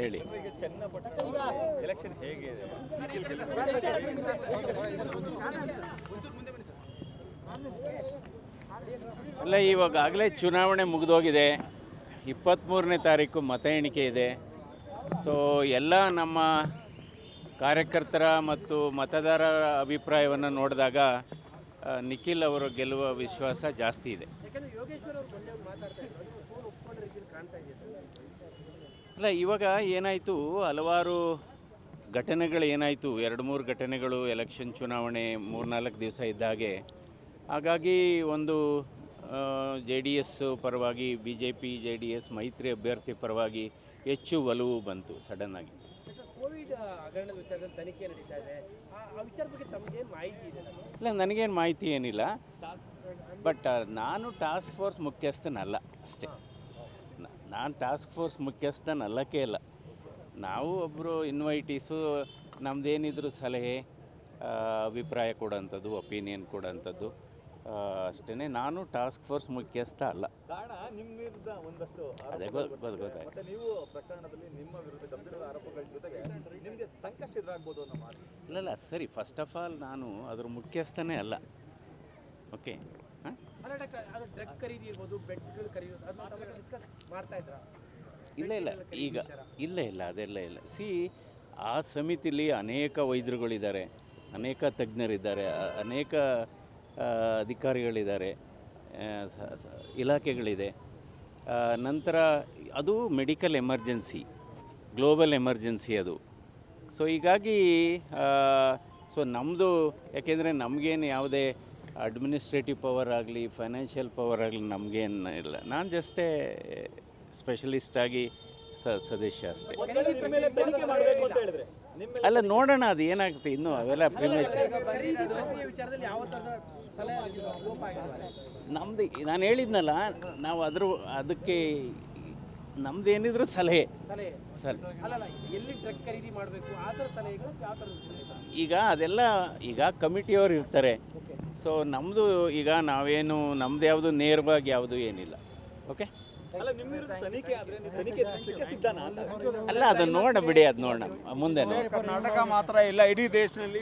ಹೇಳಿ. ಹೇಗೆ ಅಲ್ಲ ಇವಾಗಲೇ ಚುನಾವಣೆ ಮುಗಿದೋಗಿದೆ. ಇಪ್ಪತ್ತ್ಮೂರನೇ ತಾರೀಕು ಮತ ಎಣಿಕೆ ಇದೆ. ಸೊ ಎಲ್ಲ ನಮ್ಮ ಕಾರ್ಯಕರ್ತರ ಮತ್ತು ಮತದಾರರ ಅಭಿಪ್ರಾಯವನ್ನು ನೋಡಿದಾಗ ನಿಖಿಲ್ ಅವರು ಗೆಲ್ಲುವ ವಿಶ್ವಾಸ ಜಾಸ್ತಿ ಇದೆ. ಅಲ್ಲ ಇವಾಗ ಏನಾಯಿತು? ಹಲವಾರು ಘಟನೆಗಳು ಏನಾಯಿತು? ಎರಡು ಮೂರು ಘಟನೆಗಳು ಎಲೆಕ್ಷನ್ ಚುನಾವಣೆ ಮೂರ್ನಾಲ್ಕು ದಿವಸ ಇದ್ದಾಗೆ ಹಾಗಾಗಿ ಒಂದು ಜೆ ಡಿ ಎಸ್ ಪರವಾಗಿ B J P J D S ಮೈತ್ರಿ ಅಭ್ಯರ್ಥಿ ಪರವಾಗಿ ಹೆಚ್ಚು ಒಲವು ಬಂತು ಸಡನ್ನಾಗಿ ಇಲ್ಲ ನನಗೇನು ಮಾಹಿತಿ ಏನಿಲ್ಲ. ಬಟ್ ನಾನು ಟಾಸ್ಕ್ ಫೋರ್ಸ್ ಮುಖ್ಯಸ್ಥನಲ್ಲ ಅಷ್ಟೇ. ನಾನು ಟಾಸ್ಕ್ ಫೋರ್ಸ್ ಮುಖ್ಯಸ್ಥನಲ್ಲಕ್ಕೆ ಇಲ್ಲ. ನಾವು ಒಬ್ಬರು ಇನ್ವೈಟೀಸು ನಮ್ಮದೇನಿದ್ರು ಸಲಹೆ ಅಭಿಪ್ರಾಯ ಕೊಡೋಂಥದ್ದು ಒಪಿನಿಯನ್ ಕೊಡೋಂಥದ್ದು ಅಷ್ಟೇ ನಾನು ಟಾಸ್ಕ್ ಫೋರ್ಸ್ ಮುಖ್ಯಸ್ಥ ಅಲ್ಲ. ನಿಮ್ಮ ವಿರುದ್ಧ ಒಂದಷ್ಟು ಅದೇ. ಗೊತ್ತಾಯ್ತು. ನೀವು ಪ್ರಕರಣದಲ್ಲಿ ನಿಮ್ಮ ವಿರುದ್ಧ ಗಂಭೀರದ ಆರೋಪಗಳ ಜೊತೆಗೆ ನಿಮಗೆ ಸಂಕಷ್ಟ ಎದುರಾಗ್ಬೋದು ಅನ್ನೋ ಮಾತು. ಇಲ್ಲಲ್ಲ ಸರಿ ಫಸ್ಟ್ ಆಫ್ ಆಲ್ ನಾನು ಅದ್ರ ಮುಖ್ಯಸ್ಥನೇ ಅಲ್ಲ. ಓಕೆ. ಹಾಂ? ಅಲ್ಲ ಡಾಕ್ಟರ್ ಅದು ಡ್ರಗ್ ಖರೀದಿ ಇರ್ಬೋದು ಬೆಡ್ಗಳು ಖರೀದಿ ಅದನ್ನ ತಾವೆಲ್ಲ ಡಿಸ್ಕಸ್ ಮಾಡ್ತಾ ಇದ್ರಾ? ಇಲ್ಲ ಇಲ್ಲ ಈಗ ಇಲ್ಲ ಇಲ್ಲ ಅದೆಲ್ಲ ಇಲ್ಲ. ಸಿ ಆ ಸಮಿತಿಲಿ ಅನೇಕ ವೈದ್ಯರುಗಳಿದ್ದಾರೆ ಅನೇಕ ತಜ್ಞರಿದ್ದಾರೆ ಅನೇಕ ಅಧಿಕಾರಿಗಳಿದ್ದಾರೆ ಇಲಾಖೆಗಳಿದೆ. ನಂತರ ಅದು ಮೆಡಿಕಲ್ ಎಮರ್ಜೆನ್ಸಿ ಗ್ಲೋಬಲ್ ಎಮರ್ಜೆನ್ಸಿ ಅದು. ಸೊ ಹೀಗಾಗಿ ಸೊ ನಮ್ಮದು ಯಾಕೆಂದರೆ ನಮಗೇನು ಯಾವುದೇ ಅಡ್ಮಿನಿಸ್ಟ್ರೇಟಿವ್ ಪವರ್ ಆಗಲಿ ಫೈನಾನ್ಷಿಯಲ್ ಪವರ್ ಆಗಲಿ ನಮಗೇನು ಇಲ್ಲ. ನಾನು ಜಸ್ಟೇ ಸ್ಪೆಷಲಿಸ್ಟ್ ಆಗಿ ಸ, ಸದಸ್ಯ ಅಷ್ಟೇ. ಅಲ್ಲ, ನೋಡೋಣ ಅದು ಏನಾಗುತ್ತೆ ಇನ್ನೂ ಅವೆಲ್ಲ ಲೋಪ ನಮ್ಮದು ನಾನು ಹೇಳಿದ್ನಲ್ಲ, ನಾವು ಅದ್ರ, ಅದಕ್ಕೆ ನಮ್ದು ಏನಿದ್ರು ಸಲಹೆ. ಈಗ ಅದೆಲ್ಲ, ಈಗ ಕಮಿಟಿಯವರು ಇರ್ತಾರೆ. ಸೊ ನಮ್ಮದು ಈಗ ನಾವೇನು ನಮ್ದು ಯಾವುದು ನೇರವಾಗಿ ಯಾವುದು ಏನಿಲ್ಲ. ಓಕೆ ಅಲ್ಲ ಅದನ್ನ ವಿರುದ್ಧ ತನಿಖೆ ಆದ್ರೆ ನೀವು ತನಿಖೆ ಎದುರಿಸ್ಲಿಕ್ಕೆ ಅಂತ ಅಲ್ಲ ಅದನ್ನು ನೋಡ ಬಿಡಿ ಅದು ನೋಡೋಣ. ಮುಂದೆ ನೋಡಿ. ಕರ್ನಾಟಕ ಮಾತ್ರ ಇಲ್ಲ ಇಡೀ ದೇಶದಲ್ಲಿ